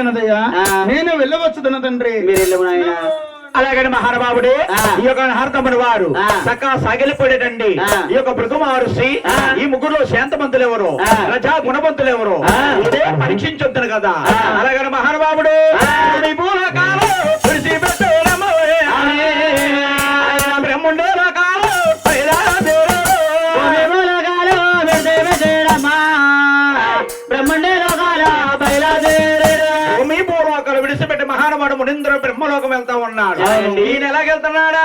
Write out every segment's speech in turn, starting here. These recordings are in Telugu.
ఉన్నదయ్యా ఆ. నేను వెళ్ళవచ్చు తండ్రి మీరు వెళ్ళము నాయన అలాగని మహానుభావుడు. ఈ యొక్క హారతమ్మని వారు సాగిలిపోయేటండి ఆ. ఈ యొక్క మహర్షి. ఈ ముగ్గురులో శాంతమంతులు ఎవరు. రజా గుణవంతులు ఎవరు. ఇదే పరీక్షించొద్దును కదా. అలాగని మహానుభావుడు మహానుభావుడు మునింద్ర బ్రహ్మలోకం వెళ్తా ఉన్నాడు. ఈయన ఎలాగెళ్తున్నాడా?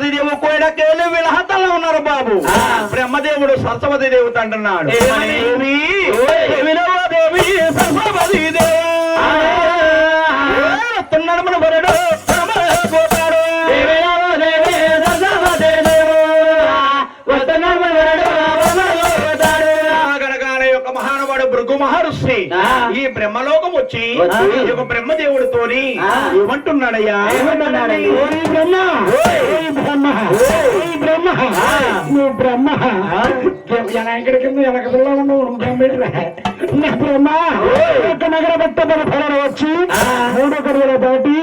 సరస్వతి దేవు కోయడకేళ్ళు వీళ్ళ హద్దంలో ఉన్నారు బాబు. బ్రహ్మదేవుడు సరస్వతి దేవత అంటున్నాడు? దేవి, సరస్వతి దేవి మహానుభావుడు భృగు మహర్షి. ఈ బ్రహ్మలోకం వచ్చి యొక్క బ్రహ్మదేవుడితోని. ఏమంటున్నాడయ్యా? బ్రహ్మ. నువ్వు ఎనకడి కింద వెనక పిల్ల ఉన్నావు? బ్రహ్మ ఒక నగర పట్టబడి ఫలం వచ్చి మూడో గడియల దాటి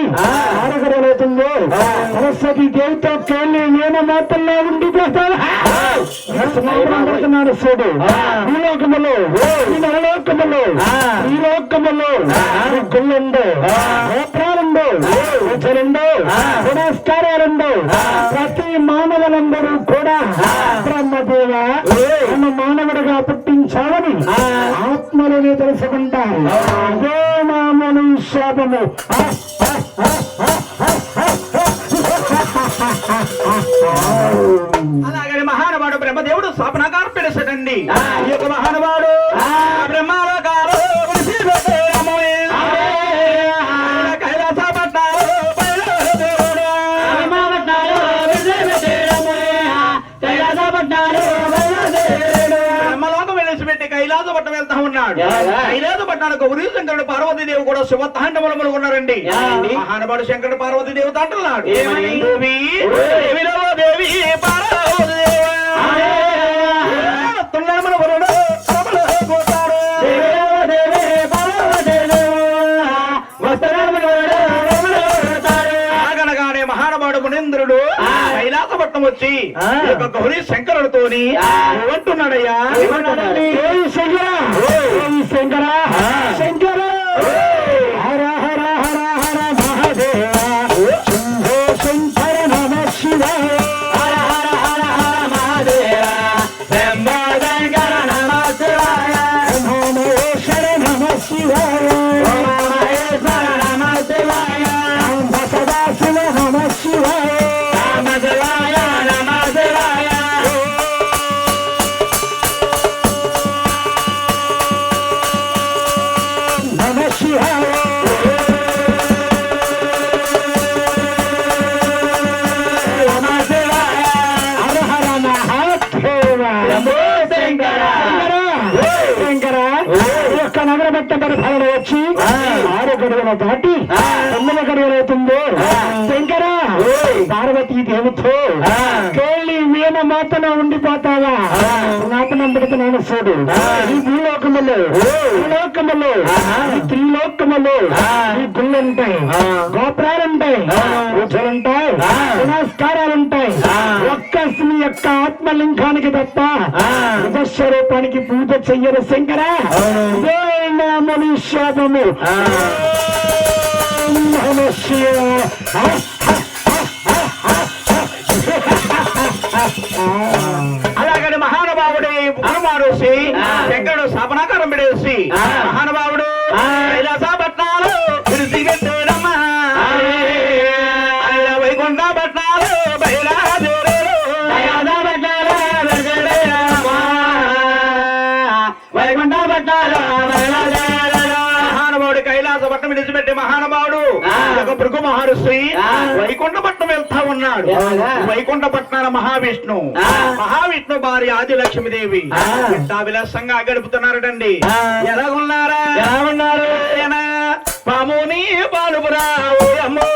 ఆరో అవుతుందో? సరస్వతి దేవితో కేళ్ళి నేను మాత్రలో ఉండిపోతాను పడుతున్నాడు చూడు ఈ లోకములో ఈ నరలోకములో లోకములో గుళ్ళుండు గోత్రాలుండు ప్రతి మానవులందరూ కూడా బ్రహ్మదేవ నన్ను మానవుడిగా పుట్టించాలని ఆత్మలోనే తెలుసుకుంటారు. అదే నామను శాపము. అలాగని మహానుభావుడు బ్రహ్మదేవుడు స్వప్నకారం పెడసడండి ఈ యొక్క మహానుభావుడు ఉన్నాడు? కైలాస పట్టానికి ఉరి శంకరుడు పార్వతీదేవి కూడా శివతాండములములు ఉన్నారండి. ఏంటి? మహానుభావుడు శంకరుడు పార్వతీదేవి అంటున్నాడు ఏమని? దేవి పార్వతీదేవి. మహానుభావుడు మునీంద్రుడు కైలాసపట్నం వచ్చి గౌరీ శంకరుడితోని ఏమంటున్నాడయ్యా శంకరా! శంకరా! శంకరా! శంకరా. యొక్క నగర పట్టబడి ఫలం వచ్చి ఆరు గడువుల దాటి తొమ్మిది గడువులు అవుతుందో శంకరా పార్వతీ దేవితో కేళి వీణ మాతలో ఉండిపోతావా? నాతనం పెడుతున్నాను చూడు. ఈ భూలోకములో ఈ లోకములో ఈ త్రిలోకములో ఈ గుళ్ళుంటాయి గోపురాలుంటాయి పూజలుంటాయి ఒక్క నీ యొక్క ఆత్మలింగానికి తప్ప నిజస్వరూపానికి పూజ చెయ్యరు శంకర ఇదే నా మనుష్యాపము నమ పట్టణం విడిచిపెట్టే మహానుభావుడు. ఒక భృగు మహర్షి ఆ. వైకుంఠ పట్నం వెళ్తా ఉన్నాడు ఎలాగా? వైకుంఠ పట్నాల మహావిష్ణు. మహావిష్ణు భార్య ఆది లక్ష్మీదేవి. ఇంత విలాసంగా గడుపుతున్నారటండి ఆ. ఎలాగున్నారా ఎలా ఉన్నారు? పాముని పాలుపురా ఓ అమ్మో